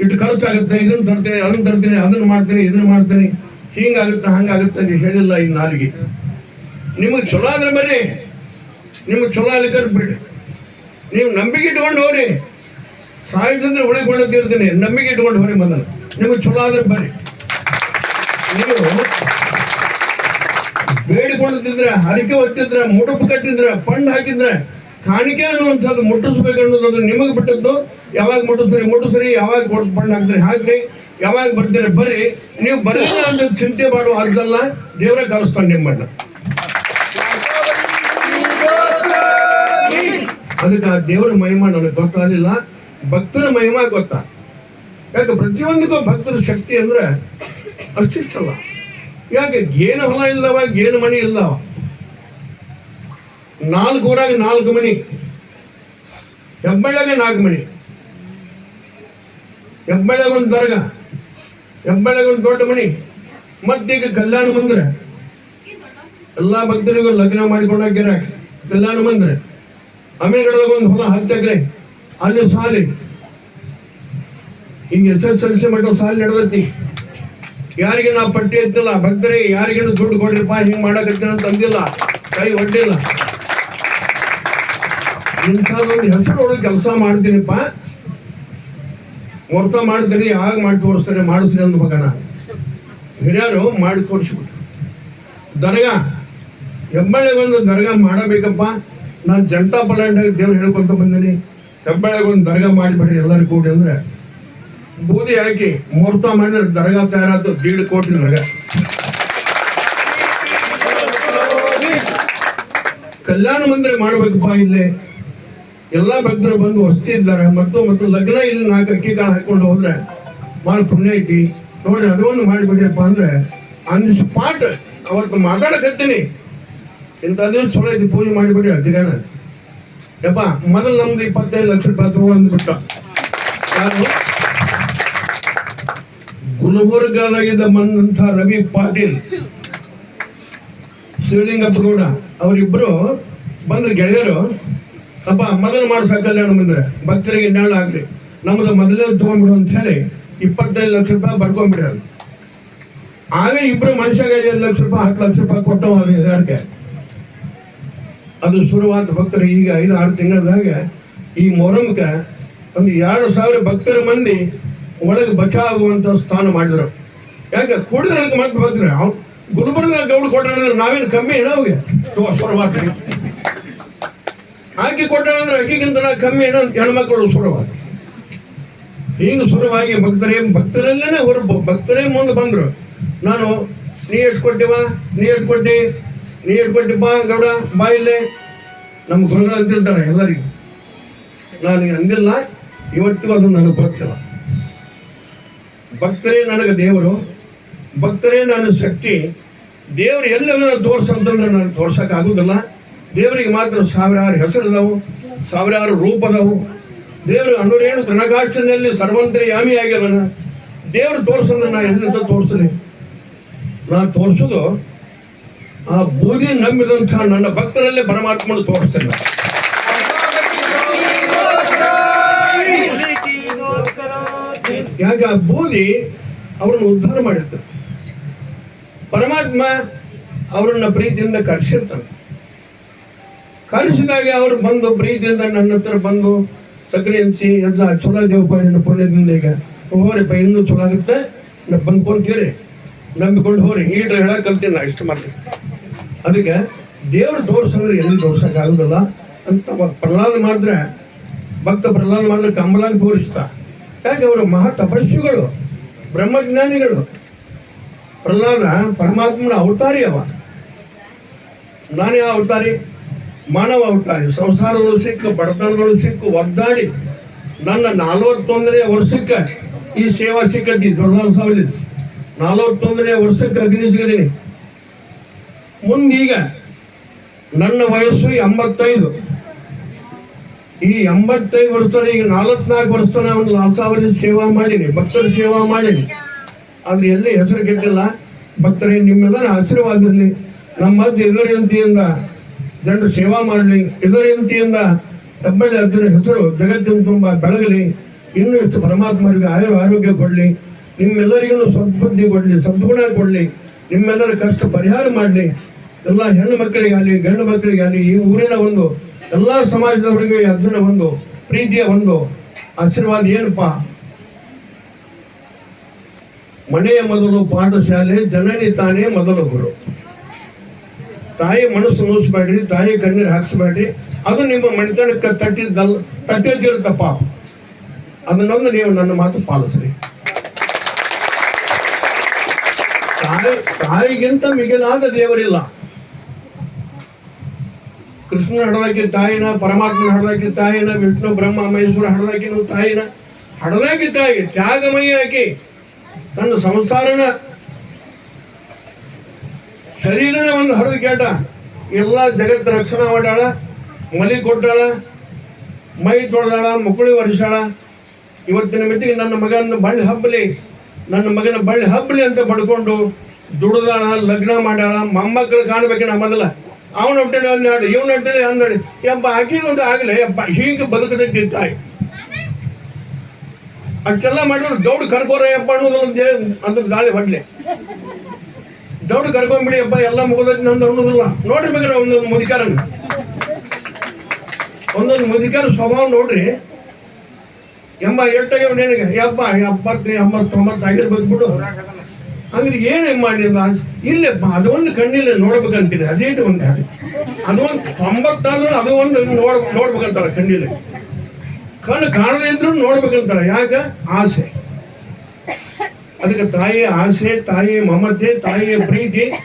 ಇಟ್ಟು ಖರ್ಚಾಗುತ್ತೆ ಇದನ್ನ ತರ್ತೇನೆ, ಅದನ್ನ ತರ್ತೇನೆ, ಅದನ್ನ ಮಾಡ್ತೇನೆ, ಇದನ್ನ ಮಾಡ್ತೇನೆ. ಹಿಂಗಾಗುತ್ತೆ ಹಂಗಾಗುತ್ತೆ ಅಂತ ಹೇಳಿಲ್ಲ ಈ ನಾಲಿಗೆ. ನಿಮಗೆ ಚಲೋ ಆದ್ರೆ ಬನ್ನಿ. ನಿಮ್ಗೆ ಚಲೋ ಆಗ್ಲಿಕ್ಕೆ ಬಿಡ್ರಿ ನೀವು ನಂಬಿಕೆ ಇಟ್ಕೊಂಡು ಹೋಗ್ರಿ. ಸಾಯ್ತಂದ್ರೆ ಉಳಿಕೊಳ್ಳುತ್ತಿರ್ತೀನಿ ನಂಬಿಕೆ ಇಟ್ಕೊಂಡು ಹೋಗ್ರಿ ಮೊದಲು. ನಿಮಗೆ ಚಲೋ ಆದ್ರೆ ಬರ್ರಿ ನೀವು ಬೇಡಿಕೊಂಡಿದ್ರೆ ಹರಿಕೆ ಹೊತ್ತಿದ್ರೆ, ಮುಡುಪು ಕಟ್ಟಿದ್ರೆ ಫಂಡ್ ಹಾಕಿದ್ರೆ ಕಾಣಿಕೆ ಅನ್ನುವಂಥದ್ದು ಮುಟ್ಟಿಸ್ಬೇಕು ಅನ್ನೋದು ನಿಮಗೆ ಬಿಟ್ಟದ್ದು. ಯಾವಾಗ ಮುಟ್ಟಿಸ್ರಿ ಮುಟ್ಟಿಸ್ರಿ ಯಾವಾಗ ಕೊಟ್ಟು ಹಾಕ್ರಿ ಹಾಕ್ರಿ. ಯಾವಾಗ ಬರ್ತೀರಿ, ಬರ್ರಿ. ನೀವು ಬರಲಿಲ್ಲ ಅಂತ ಚಿಂತೆ ಮಾಡುವ ಅರ್ಧಲ್ಲ, ದೇವರೇ ಕಲಿಸ್ತಾನೆ ನಿಮ್ಮನ್ನ. ಅದಕ್ಕೆ ಆ ದೇವರ ಮಹಿಮಾ ನನಗೆ ಗೊತ್ತಾಗಲಿಲ್ಲ. ಭಕ್ತರ ಮಹಿಮಾ ಗೊತ್ತಾ? ಯಾಕೆ ಪ್ರತಿಯೊಂದಕ್ಕೂ ಭಕ್ತರ ಶಕ್ತಿ ಅಂದ್ರೆ ಅಷ್ಟಿಷ್ಟಲ್ಲ. ಯಾಕೆ, ಏನು ಹೊಲ ಇಲ್ಲವ, ಏನು ಮನೆ ಇಲ್ಲವ? ನಾಲ್ಕು ಊರಾಗ ನಾಲ್ಕು ಮನಿ. ಹೆಬ್ಬಳ್ಳಾಗ ನಾಲ್ಕು ಮನಿ. ಹೆಬ್ಬಳ್ಳಾಗ ಒಂದು ದರ್ಗ. ಹೆಬ್ಬಳ್ಳಾಗ ಒಂದು ದೊಡ್ಡ ಮನಿ. ಮತ್ತೀಗ ಕಲ್ಯಾಣ ಮಂದಿರ. ಎಲ್ಲಾ ಭಕ್ತರಿಗೂ ಲಗ್ನ ಮಾಡಿಕೊಂಡು ಹಾಕ್ಯಾರ ಕಲ್ಯಾಣ ಮಂದಿರ. ಅಮೀರ್ಗಡದಾಗ ಒಂದು ಹೊಲ ಹತ್ತು ಎಕರೆ ಅಲ್ಲಿ ಸಾಲಿ. ಹಿಂಗ ಎಸ್ ಎಸ್ ಎಲ್ ಸಿ ಮಟ್ಟ ಸಾಲಿ ನಡೆದೈತಿ. ಯಾರಿಗೆ ನಾವು ಪಟ್ಟಿ ಎತ್ತಿಲ್ಲ? ಭಕ್ತರಿಗೆ ಯಾರಿಗೇನು ದುಡ್ಡು ಕೊಡ್ರಿಪ್ಪ? ಹಿಂಗೆ ಮಾಡಕತ್ತೀನಿ ಅಂತ ಕೈ ಒಡ್ಡಿಲ್ಲ ಇಂಥದ್ದೊಂದು ಹೆಸರು ಒಳಗೆ ಕೆಲಸ ಮಾಡ್ತೀನಿಪ್ಪ. ಮುಹೂರ್ತ ಮಾಡ್ತೀನಿ ಆಗ ಮಾಡಿ ತೋರಿಸ್ತಾರೆ, ಮಾಡಿಸ್ರಿ ಅಂದ ಮಗನ ಹಿರಿಯರು ಮಾಡಿ ತೋರಿಸ್ಬಿಟ್ರು. ದರ್ಗಾ ಹೆಬ್ಬಳ್ಳಿಗೊಂದು ದರ್ಗಾ ಮಾಡಬೇಕಪ್ಪ. ನಾನು ಜಂಟಾ ಪಲಾಂಡ್ ದೇವ್ರು ಹೇಳ್ಕೊಂತ ಬಂದೀನಿ. ಹೆಬ್ಬಳ್ಳಿಗೊಂದು ದರ್ಗಾ ಮಾಡಿಬಿಡ್ರಿ ಎಲ್ಲರೂ ಕೂಡಿ ಅಂದ್ರೆ. ಬೂದಿ ಹಾಕಿ ಮುಹೂರ್ತ ಮಾಡಿದ್ರೆ ದರ್ಗಾ ತಯಾರಾತು ದೀಡ್ ಕೋಟಿ ದರ್ಗಾ ಕಲ್ಯಾಣ ಮಂದಿರ ಮಾಡ್ಬೇಕಪ್ಪ ಇಲ್ಲಿ. ಎಲ್ಲಾ ಭಕ್ತರು ಬಂದು ವಸತಿ ಇದ್ದಾರೆ. ಮತ್ತು ಮತ್ತು ಲಗ್ನ ಇಲ್ಲಿ ನಾಲ್ಕು ಅಕ್ಕಿ ಕಾಳು ಹಾಕೊಂಡು ಹೋದ್ರೆ ಭಾಳ ಪುಣ್ಯ ಐತಿ. ನೋಡಿ ಅದೊಂದು ಮಾಡಿಬಿಡ್ರಿಪ್ಪ ಅಂದ್ರೆ ಆನ್ ದಿ ಸ್ಪಾಟ್ ಅವತ್ತು ಮಾತಾಡಕತ್ತೀನಿ ಇಂಥ ದಿವಸ ಚಲೋ ಐತಿ, ಪೂಜೆ ಮಾಡಿಬಿಡಿ ಅಜ್ಜಿಗಾನ ಯಪ್ಪ, ಮೊದಲು ನಮ್ದು ಇಪ್ಪತ್ತೈದು ಲಕ್ಷ ರೂಪಾಯಿ ತಗೋ ಅಂದ್ಬಿಟ್ಟ. ಗುಲ್ಬರ್ಗಾದಾಗಿದ್ದ ಬಂದಂತ ರವಿ ಪಾಟೀಲ್, ಶಿವಲಿಂಗಪ್ಪ ಗೌಡ, ಅವರಿಬ್ರು ಬಂದ್ರು ಗೆಳೆಯರು ಅಪ್ಪ ಮೊದಲು ಮಾಡ್ಸ ಕಲ್ಯಾಣ ಬಂದ್ರೆ ಭಕ್ತರಿಗೆ ನ್ಯಾಳ ಆಗ್ಲಿ. ನಮ್ದು ಮೊದಲೇ ತಗೊಂಡ್ಬಿಡು ಅಂತ ಹೇಳಿ ಇಪ್ಪತ್ತೈದು ಲಕ್ಷ ರೂಪಾಯಿ ಬರ್ಕೊಂಡ್ಬಿಡ್ಯಾರ ಆಗ ಇಬ್ರು ಮನುಷ್ಯಾಗ ಐದು ಲಕ್ಷ ರೂಪಾಯಿ, ಹತ್ತು ಲಕ್ಷ ರೂಪಾಯಿ ಕೊಟ್ಟು ಅದು ಇದಕ್ಕೆ ಅದು ಶುರುವಾದ ಭಕ್ತರು ಈಗ ಐದು, ಆರು ತಿಂಗಳದಾಗ ಈ ಮೊಹರಂಕ ಒಂದು ಎರಡು ಸಾವಿರ ಭಕ್ತರ ಮಂದಿ ಒಳಗೆ ಬಚಾಗುವಂತ ಸ್ಥಾನ ಮಾಡಿದ್ರು. ಯಾಕೆ? ಕೊಡಿದ್ರೆ ಮತ್ತೆ ಭಕ್ತರು. ಗುಲ್ಬರ್ಗ ಗೌಡ ಕೊಟ್ಟ ನಾವೇನು ಕಮ್ಮಿ ಏನೋ ಅವ್ಗೆ ಹಾಕಿ ಕೊಟ್ಟು ಅಕ್ಕಿಗಿಂತ ಕಮ್ಮಿ ಏನೋ ಅಂತ ಹೆಣ್ಮಕ್ಳು ಸುರವಾಗಿ ಹೀಗೆ ಶುರುವಾಗಿ ಭಕ್ತರೇ, ಭಕ್ತರಲ್ಲೇನೆ ಹೊರ ಭಕ್ತರೇ ಮುಂದೆ ಬಂದ್ರು. ನಾನು, ನೀ ಎಷ್ಟು ಕೊಟ್ಟಿವ ನೀ ಎಷ್ಟು ಕೊಟ್ಟಿ ನೀ ಎಷ್ಟು ಕೊಟ್ಟಿಪ್ಪ ಗೌಡ, ಬಾ ಇಲ್ಲೇ. ನಮ್ಮ ಗುರುಗಳು ಅಂತಿರ್ತಾರೆ ಎಲ್ಲರಿಗೂ. ನಾನು ಅಂದಿಲ್ಲ ಇವತ್ತಿಗೂ ಅದು ನನಗೆ ಗೊತ್ತಿಲ್ಲ. ಭಕ್ತರೇ ನನಗೆ ದೇವರು, ಭಕ್ತರೇ ನನ್ನ ಶಕ್ತಿ. ದೇವರು ಎಲ್ಲವನ್ನ ತೋರ್ಸಂತಂದ್ರೆ ನಾನು ತೋರ್ಸಕ್ ಆಗುದಿಲ್ಲ ದೇವರಿಗೆ ಮಾತ್ರ ಸಾವಿರಾರು ಹೆಸರಿದಾವು, ಸಾವಿರಾರು ರೂಪದವು. ದೇವರು ಅನುರೇಣು ಸರ್ವಂತರ ಯಾಮಿ ಆಗ್ಯವನ ದೇವರು ತೋರಿಸೋದು ನಾ ಎಲ್ಲಿಂದ ತೋರಿಸಲಿ? ನಾ ತೋರಿಸೋದು ಆ ಬೂದಿ ನಂಬಿದಂಥ ನನ್ನ ಭಕ್ತರಲ್ಲೇ ಪರಮಾತ್ಮನ ತೋರಿಸ್ತೇನೆ. ಯಾಕೆ ಆ ಬೂದಿ ಅವರನ್ನು ಉದ್ಧಾರ ಮಾಡಿರ್ತಾರೆ ಪರಮಾತ್ಮ ಅವರನ್ನ ಪ್ರೀತಿಯಿಂದ ಕರೆಸಿರ್ತಾನೆ. ಕರೆಸಿದಾಗ ಅವರು ಬಂದು, ಪ್ರೀತಿಯಿಂದ ನನ್ನ ಹತ್ರ ಬಂದು ಸಕ್ಕರೆ ಹಂಚಿ, ಎಲ್ಲ ಚಲೋ ದೇವಪ್ಪ ಪುಣ್ಯದಿಂದ ಈಗ. ಹೋರಿಪ್ಪ ಇನ್ನೂ ಚಲೋ ಆಗುತ್ತೆ. ನಾ ಬಂದ್ಕೊಂತೀರಿ ನಂಬಿಕೊಂಡು ಹೋರಿ ಈಟ್ರ ಹೇಳಕ್ ಕಲ್ತೀನಿ, ನಾ ಇಷ್ಟು ಮಾಡ್ತೀನಿ. ಅದಕ್ಕೆ ದೇವ್ರು ತೋರ್ಸಂದ್ರೆ ಎಲ್ಲಿ ತೋರ್ಸಕ್ ಆಗುದಲ್ಲ ಅಂತ ಪ್ರಹ್ಲಾದ ಮಾತ್ರ, ಭಕ್ತ ಪ್ರಹ್ಲಾದ ಮಾತ್ರ ಕಂಬಲಾಗಿ ತೋರಿಸ್ತಾ. ಯಾಕೆ ಅವರು ಮಹಾ ತಪಸ್ಸುಗಳು ಬ್ರಹ್ಮಜ್ಞಾನಿಗಳು. ಪ್ರಹ್ಲಾದ ಪರಮಾತ್ಮನ ಅವತಾರಿ ಅವ. ನಾನೇ ಅವತಾರಿ? ಮಾನವ ಅವತಾರಿ ಸಂಸಾರಗಳು ಸಿಕ್ಕು, ಬಡತನಗಳು ಸಿಕ್ಕು, ಒದ್ದಾಡಿ ನನ್ನ ನಲವತ್ತೊಂದನೇ ವರ್ಷಕ್ಕೆ ಈ ಸೇವಾ ಸಿಕ್ಕತಿ ದೊಡ್ಡ ಸಾವಿರ ನಲವತ್ತೊಂದನೇ ವರ್ಷಕ್ಕೆ ಅಗ್ನಿ ಸಿಗದೀನಿ ಮುಂದೀಗ ನನ್ನ ವಯಸ್ಸು ಎಂಬತ್ತೈದು. ಈ ಎಂಬತ್ತೈದು ವರ್ಷದಲ್ಲಿ ಈಗ ನಾಲ್ಕನಾಲ್ಕು ವರ್ಷ ಒಂದು ಲಾಲ್ಸಾವಲ್ಲಿ ಸೇವಾ ಮಾಡೀನಿ ಭಕ್ತರ ಸೇವಾ ಮಾಡೀನಿ ಆದ್ರೆ ಎಲ್ಲಿ ಹೆಸರು ಕೆಟ್ಟಿಲ್ಲ, ಭಕ್ತರೇ, ನಿಮ್ಮೆಲ್ಲರ ಆಶೀರ್ವಾದಿರಲಿ ನಮ್ಮ ಇದರಿಂತಿಯಿಂದ ಜನರು ಸೇವಾ ಮಾಡಲಿ. ಇದರಿಂತಿಯಿಂದ ತಮ್ಮಲ್ಲಿ ಅದರ ಹೆಸರು ಜಗತ್ತಿನ ತುಂಬ ಬೆಳಗಲಿ. ಇನ್ನೂ ಎಷ್ಟು ಪರಮಾತ್ಮರಿಗೆ ಆಯು ಆರೋಗ್ಯ ಕೊಡಲಿ. ನಿಮ್ಮೆಲ್ಲರಿಗೂ ಸದ್ಬುದ್ಧಿ ಕೊಡಲಿ, ಸದ್ಗುಣ ಕೊಡಲಿ. ನಿಮ್ಮೆಲ್ಲರ ಕಷ್ಟ ಪರಿಹಾರ ಮಾಡಲಿ. ಎಲ್ಲ ಹೆಣ್ಣು ಮಕ್ಕಳಿಗಾಗಲಿ, ಗಂಡು ಮಕ್ಕಳಿಗಾಗಲಿ, ಈ ಊರಿನ ಒಂದು, ಎಲ್ಲ ಸಮಾಜದವರಿಗೆ ಅದನ್ನ ಒಂದು ಪ್ರೀತಿಯ ಒಂದು ಆಶೀರ್ವಾದ ಏನಪ್ಪ? ಮನೆಯ ಮೊದಲು ಪಾಠಶಾಲೆ, ಜನನಿ ತಾನೇ ಮೊದಲು ಗುರು. ತಾಯಿ ಮನಸ್ಸು ನೋಯಿಸ್ಬೇಡ್ರಿ ತಾಯಿ ಕಣ್ಣೀರು ಹಾಕ್ಸ್ಬೇಡ್ರಿ. ಅದು ನಿಮ್ಮ ಮಣಿತನಕ್ಕೆ ತಟ್ಟಿದ್ದಲ್ಲ ತಟ್ಟಿದ್ದಿರುತ್ತಪ್ಪ ಅದನ್ನೊಂದು ನೀವು ನನ್ನ ಮಾತು ಪಾಲಿಸ್ರಿ. ತಾಯಿ, ತಾಯಿಗಿಂತ ಮಿಗಿಲಾದ ದೇವರಿಲ್ಲ. ಕೃಷ್ಣ ಹಡದಾಕಿ ತಾಯಿನ, ಪರಮಾತ್ಮನ ಹಡದಾಕಿ ತಾಯಿನ, ವಿಷ್ಣು, ಬ್ರಹ್ಮ, ಮಹೇಶ್ವರ ಹಡದಾಕಿನ ತಾಯಿನ ಹಡದಾಕಿ ತಾಯಿ, ತ್ಯಾಗಮಯಿ ಆಕಿ. ತನ್ನ ಸಂಸಾರನ ಶರೀರನ ಒಂದು ಹರಿದು ಕೇಟ ಎಲ್ಲ ಜಗತ್ತು ರಕ್ಷಣೆ ಮಾಡಾಳ ಮಲಿ ಕೊಟ್ಟಾಳ, ಮೈ ತೊಳೆದಾಳ, ಮುಕುಳಿ ಒರೆಸಾಳ ಇವತ್ತಿನ ಮಿತಿಗೆ ನನ್ನ ಮಗನ ಬಳ್ಳಿ ಹಬ್ಬಲಿ, ನನ್ನ ಮಗನ ಬಳ್ಳಿ ಹಬ್ಬಲಿ ಅಂತ ಪಡ್ಕೊಂಡು ದುಡ್ದಾಳ, ಲಗ್ನ ಮಾಡ್ಯಾಳ, ಮೊಮ್ಮಕ್ಕಳು ಕಾಣ್ಬೇಕೇನ ಮೊದಲ. ಅವನ ಹೊಟ್ಟೆಲಿ ಹನ್ನೆರಡು ಇವನ ಹೊಟ್ಟೆಲಿ ಹನ್ನೆರಡು ಯಪ್ಪ ಒಂದು ಆಗಲಿ, ಯಪ್ಪ, ಹೀಗೆ ಬದುಕದಕ್ಕೆ ತಾಯಿ. ಅಷ್ಟೆಲ್ಲ ಮಾಡಿದ್ರು ದೌಡ್ ಕರ್ಕೋರ ಯಪ್ಪ ಅನ್ನೋದು ಒಂದು ಗಾಳಿ ಹೊಡ್ಲಿ. ದೌಡ್ ಕರ್ಕೊಂಡ್ಬಿಡಿ ಅಪ್ಪ, ಎಲ್ಲ ಮುಗಿದೈತಿ ನಂದು ಅನ್ನೋದಿಲ್ಲ. ನೋಡ್ರಿ ಬೇಕಾದ್ರೆ ಒಂದೊಂದು ಮುದಿಕಾರನ್ ಒಂದೊಂದು ಮುದಿಕಾರ ಸ್ವಭಾವ ನೋಡ್ರಿ. ಎಂಬ ಎಟ್ಟಾಗ ನಿನಗೆ. ಯಪ್ಪ, ಎಪ್ಪತ್ತು, ಎಂಬತ್ತೊಂಬತ್ತು ಆಗಿರ್ಬೇಕು ಬಿಡು ಅಂದ್ರೆ ಏನೇ ಮಾಡಿಲ್ಲ ಇಲ್ಲಪ್ಪ ಅದೊಂದು ಕಣ್ಣಿಲ್ಲ ನೋಡ್ಬೇಕಂತೀರಿ ಅದೇನು ಒಂದು ಗಾಡಿ ಅದೊಂದು ತೊಂಬತ್ತಾದ್ರೂ ಅದು ಒಂದು ನೋಡ್, ನೋಡ್ಬೇಕಂತಾರ ಕಣ್ಣಿಲ್ಲ ಕಣ್ಣು ಕಾಣದೇ ಇದ್ರು ನೋಡ್ಬೇಕಂತಾರ. ಯಾಕ? ಆಸೆ. ಅದಕ್ಕೆ ತಾಯಿಯ ಆಸೆ ತಾಯಿಯ ಮಮತೆ ತಾಯಿಯ ಪ್ರೀತಿ